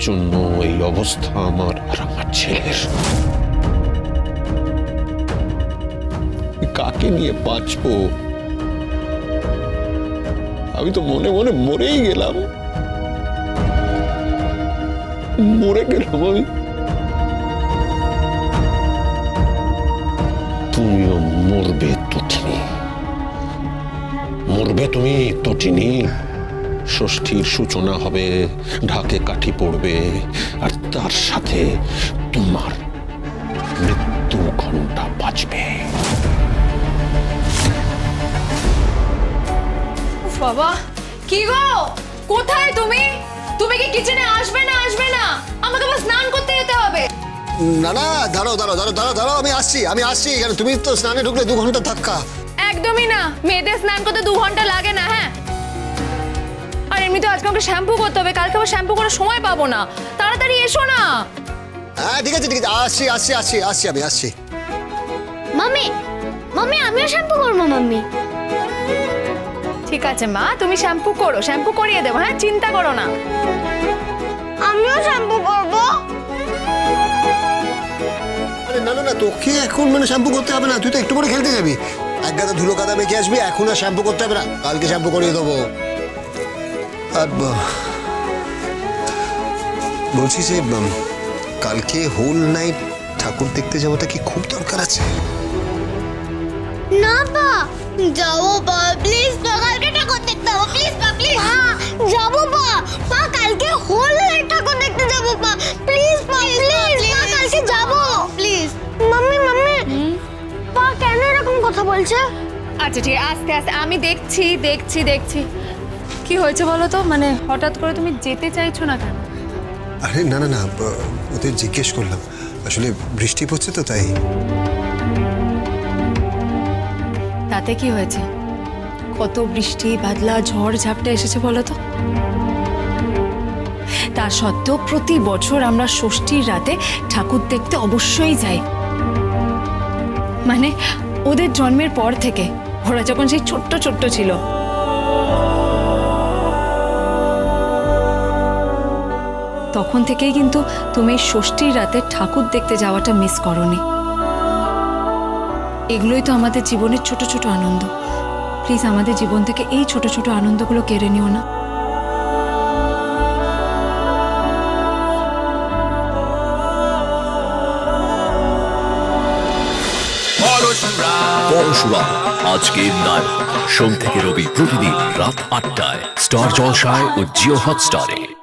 জন্য এই অবস্থা আমার আর আমার ছেলের। কাকে নিয়ে বাঁচবো? আমি তো মনে মনে মরেই গেলাম। মরে গেলাম আমি। তুমিও মরবে তটিনী মরবে তুমি তটিনী ষষ্ঠীর সূচনা হবে ঢাকে কাঠি পড়বে আর তার সাথে তোমার মৃত্যু ঘণ্টা বাজবে। উফ, বাবা কি গো? কোথায় তুমি? তুমি কি কিচেনে আসবে না আসবে না? আমাকে আবার স্নান করতে যেতে হবে। না না দাঁড়াও দাঁড়াও দাঁড়াও দাঁড়াও দাঁড়াও আমি আসছি আমি আসছি কেন তুমি তো স্নানে ঢুকলে দু ঘণ্টা ধাক্কা। একদমই না মেয়েদের স্নান করতে দু ঘণ্টা লাগে না হ্যাঁ? তো আজকে আমাকে শ্যাম্পু করতে হবে কালকে আবার শ্যাম্পু করার সময় পাবো না। তাড়াতাড়ি এসো না। হ্যাঁ ঠিক আছে ঠিক আছে। আসছি আসছি আসছি আসছি আমি আসছি। মাম্মি মাম্মি আমিও শ্যাম্পু করব মাম্মি। ঠিক আছে মা তুমি শ্যাম্পু করো শ্যাম্পু করিয়ে দেবো হ্যাঁ চিন্তা করো না। আমিও শ্যাম্পু করব। আরে না না না তোকে এখন মানে শ্যাম্পু করতে হবে না তুই তো একটু পরে খেলতে যাবি। এক গাদা ধুলো কাদা মেখে আসবি এখন আর শ্যাম্পু করতে হবে না কালকে শ্যাম্পু করিয়ে দেবো। আর ব- বলছি যে কালকে হোল নাইট ঠাকুর দেখতে যাওয়াটা কি খুব দরকার আছে? না বা যাব বা প্লিজ বা কালকে ঠাকুর দেখতে যাব প্লিজ বা প্লিজ হ্যাঁ যাব বা মা কালকে হোল নাইট ঠাকুর দেখতে যাব বা প্লিজ বা প্লিজ মা কালকে যাব। প্লিজ মাম্মি মাম্মি পা কেন এরকম কথা বলছে? আচ্ছা ঠিক আছে আস্তে আস্তে আমি দেখছি দেখছি দেখছি। কি হয়েছে বলো তো? মানে হঠাৎ করে তুমি যেতে চাইছো না কেন? আরে না না না ব- ওদের জিজ্ঞেস করলাম। আসলে বৃষ্টি পড়ছে তো তাই। তাতে কি হয়েছে? কত বৃষ্টি বাদলা ঝড় ঝাপটা এসেছে বলো তো? তা সত্ত্বেও প্রতি বছর আমরা ষষ্ঠীর রাতে ঠাকুর দেখতে অবশ্যই যাই। মানে ওদের জন্মের পর থেকে ওরা যখন সেই ছোট্ট ছোট্ট ছিল। তখন থেকেই কিন্তু তুমি ষষ্ঠীর রাতে ঠাকুর দেখতে যাওয়াটা মিস করনি। এগুলোই তো আমাদের জীবনের ছোট ছোট আনন্দ। প্লিজ আমাদের জীবন থেকে এই ছোট ছোট আনন্দগুলো কেড়ে নিও না। সোম থেকে রবি প্রতিদিন রাত আটটায়। স্টার জলসায় ও জিও হটস্টারে।